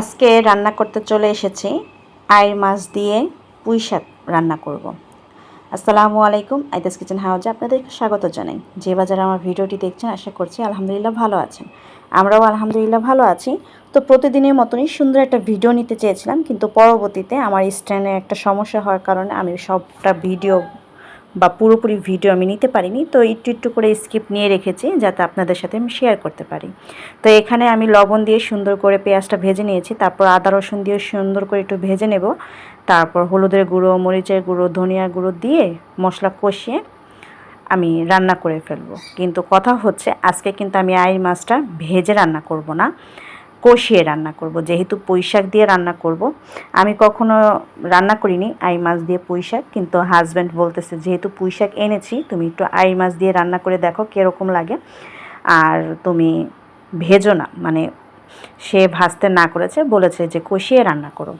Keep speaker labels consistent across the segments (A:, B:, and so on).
A: আজকে রান্না করতে চলে এসেছি আয়ের মাছ দিয়ে পুঁই শাক রান্না করব। আসসালামু আলাইকুম, আইদাস কিচেন হাউজে আপনাদেরকে স্বাগত জানাই। যে বাজারে আমার ভিডিওটি দেখছেন, আশা করছি আলহামদুলিল্লাহ ভালো আছেন। আমরাও আলহামদুলিল্লাহ ভালো আছি। তো প্রতিদিনের মতনই সুন্দর একটা ভিডিও নিতে চেয়েছিলাম, কিন্তু পরবর্তীতে আমার স্ট্যান্ডে একটা সমস্যা হওয়ার কারণে আমি সবটা ভিডিও বা পুরোপুরি ভিডিও আমি নিতে পারিনি, তো একটু একটু করে স্কিপ নিয়ে রেখেছি যাতে আপনাদের সাথে আমি শেয়ার করতে পারি। তো এখানে আমি লবণ দিয়ে সুন্দর করে পেঁয়াজটা ভেজে নিয়েছি, তারপর আদা রসুন দিয়ে সুন্দর করে একটু ভেজে নেব। তারপর হলুদের গুঁড়ো, মরিচের গুঁড়ো, ধনিয়ার গুঁড়ো দিয়ে মশলা কষিয়ে আমি রান্না করে ফেলব। কিন্তু কথা হচ্ছে, আজকে কিন্তু আমি আইর মাছটা ভেজে রান্না করব না। কষিয়ে রান্না করব। যেহেতু পুঁই শাক দিয়ে রান্না করব। আমি কখনো রান্না করিনি, আই মাছ দিয়ে পুঁই শাক কিন্তু হাজব্যান্ড বলতেছে, যেহেতু পুঁই শাক এনেছি, তুমি একটু আই মাছ দিয়ে রান্না করে দেখো কীরকম লাগে। আর তুমি ভেজো না। মানে সে ভাজতে না করেছে, বলেছে যে, কষিয়ে রান্না করো।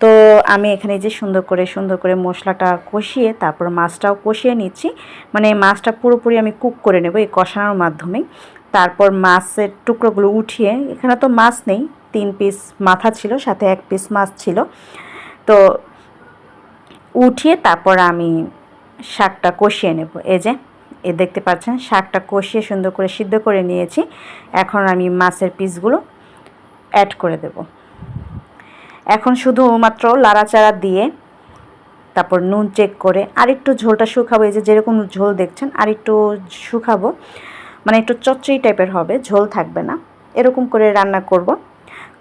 A: তো আমি এখানে যে সুন্দর করে সুন্দর করে মশলাটা কষিয়ে তারপর মাছটাও কষিয়ে নিচ্ছি। মানে মাছটা পুরোপুরি আমি কুক করে নেব এই কষানোর মাধ্যমে তারপর মাছের টুকরোগুলো উঠিয়ে, এখানে তো মাছ নেই, তিন পিস মাথা ছিল, সাথে এক পিস মাছ ছিল। তো উঠিয়ে তারপর আমি শাকটা কষিয়ে নেব। এই যে, এ দেখতে পাচ্ছেন, শাকটা কষিয়ে সুন্দর করে সিদ্ধ করে নিয়েছি। এখন আমি মাছের পিসগুলো অ্যাড করে দেব। এখন শুধু মাত্র লাড়াচাড়া দিয়ে তারপর নুন চেক করে আর একটু ঝোলটা শুকাবো। এই যে যেরকম ঝোল দেখছেন আর একটু শুকাবো। মানে একটু চচ্চড়ি টাইপের হবে, ঝোল থাকবে না। এরকম করে রান্না করব।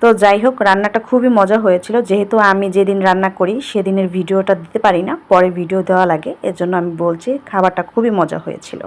A: তো যাই হোক, রান্নাটা খুবই মজা হয়েছিল। যেহেতু আমি যেদিন রান্না করি, সেদিনের ভিডিওটা দিতে পারি না, পরে ভিডিও দেওয়া লাগে। এজন্য আমি বলছি, খাবারটা খুবই মজা হয়েছিল।